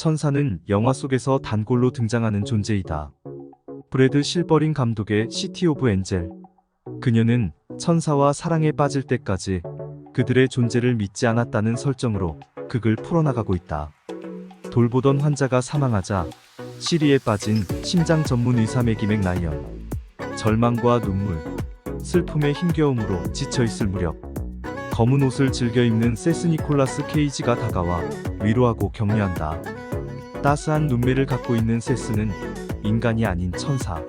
천사는 영화 속에서 단골로 등장하는 존재이다. 브래드 실버링 감독의 시티 오브 엔젤. 그녀는 천사와 사랑에 빠질 때까지 그들의 존재를 믿지 않았다는 설정으로 극을 풀어나가고 있다. 돌보던 환자가 사망하자 시리에 빠진 심장 전문 의사 매기 맥라이언. 절망과 눈물, 슬픔의 힘겨움으로 지쳐있을 무렵 검은 옷을 즐겨 입는 세스 니콜라스 케이지가 다가와 위로하고 격려한다. 따스한 눈매를 갖고 있는 세스는 인간이 아닌 천사.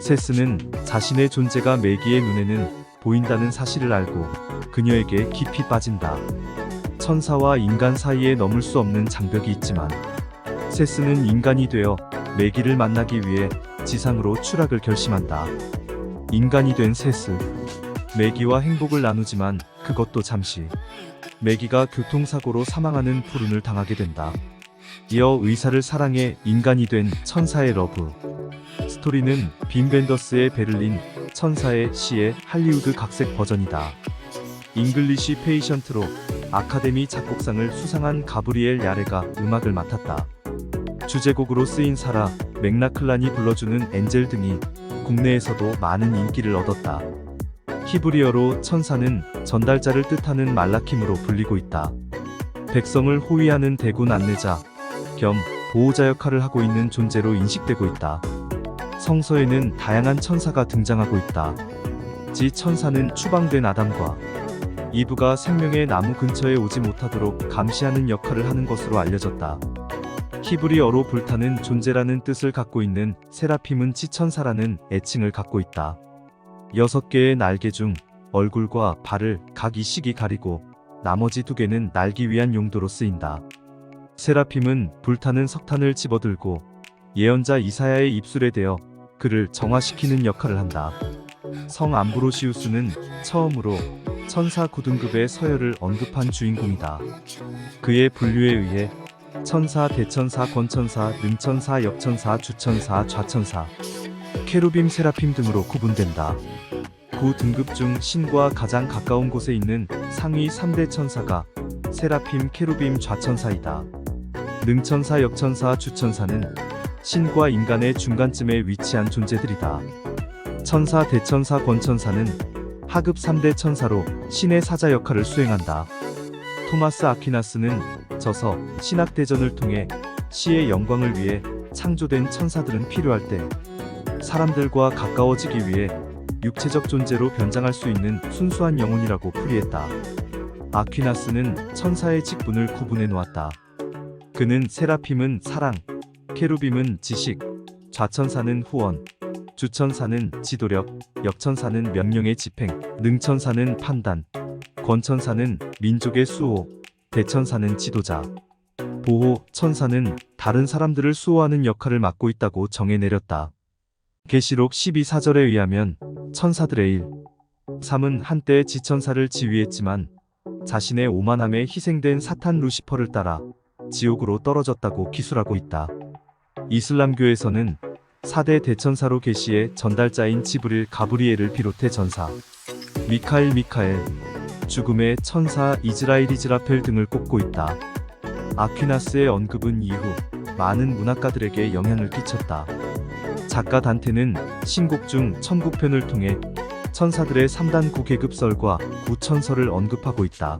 세스는 자신의 존재가 매기의 눈에는 보인다는 사실을 알고 그녀에게 깊이 빠진다. 천사와 인간 사이에 넘을 수 없는 장벽이 있지만 세스는 인간이 되어 매기를 만나기 위해 지상으로 추락을 결심한다. 인간이 된 세스. 매기와 행복을 나누지만 그것도 잠시. 매기가 교통사고로 사망하는 불운을 당하게 된다. 이어 의사를 사랑해 인간이 된 천사의 러브. 스토리는 빈 벤더스의 베를린 천사의 시의 할리우드 각색 버전이다. 잉글리시 페이션트로 아카데미 작곡상을 수상한 가브리엘 야레가 음악을 맡았다. 주제곡으로 쓰인 사라, 맥라클란이 불러주는 엔젤 등이 국내에서도 많은 인기를 얻었다. 히브리어로 천사는 전달자를 뜻하는 말라킴으로 불리고 있다. 백성을 호위하는 대군 안내자 겸 보호자 역할을 하고 있는 존재로 인식되고 있다. 성서에는 다양한 천사가 등장하고 있다. 지 천사는 추방된 아담과 이브가 생명의 나무 근처에 오지 못하도록 감시하는 역할을 하는 것으로 알려졌다. 히브리어로 불타는 존재라는 뜻을 갖고 있는 세라핌은 치천사라는 애칭을 갖고 있다. 여섯 개의 날개 중 얼굴과 발을 각 이식이 가리고 나머지 두 개는 날기 위한 용도로 쓰인다. 세라핌은 불타는 석탄을 집어들고 예언자 이사야의 입술에 대어 그를 정화시키는 역할을 한다. 성 암브로시우스는 처음으로 천사 9등급의 서열을 언급한 주인공이다. 그의 분류에 의해 천사, 대천사, 권천사, 능천사, 역천사, 주천사, 좌천사, 케루빔, 세라핌 등으로 구분된다. 9등급 중 신과 가장 가까운 곳에 있는 상위 3대 천사가 세라핌, 케루빔, 좌천사이다. 능천사, 역천사, 주천사는 신과 인간의 중간쯤에 위치한 존재들이다. 천사, 대천사, 권천사는 하급 3대 천사로 신의 사자 역할을 수행한다. 토마스 아퀴나스는 저서 신학대전을 통해 시의 영광을 위해 창조된 천사들은 필요할 때 사람들과 가까워지기 위해 육체적 존재로 변장할 수 있는 순수한 영혼이라고 풀이했다. 아퀴나스는 천사의 직분을 구분해 놓았다. 그는 세라핌은 사랑, 케루빔은 지식, 좌천사는 후원, 주천사는 지도력, 역천사는 명령의 집행, 능천사는 판단, 권천사는 민족의 수호, 대천사는 지도자, 보호, 천사는 다른 사람들을 수호하는 역할을 맡고 있다고 정해 내렸다. 계시록 12사절에 의하면 천사들의 일, 3은 한때 지천사를 지휘했지만 자신의 오만함에 희생된 사탄 루시퍼를 따라 지옥으로 떨어졌다고 기술하고 있다. 이슬람교에서는 4대 대천사로 계시의 전달자인 지브릴 가브리엘을 비롯해 전사, 미카엘 미카엘, 죽음의 천사 이즈라일 이즈라펠 등을 꼽고 있다. 아퀴나스의 언급은 이후 많은 문학가들에게 영향을 끼쳤다. 작가 단테는 신곡 중 천국편을 통해 천사들의 3단 9계급설과 9천설을 언급하고 있다.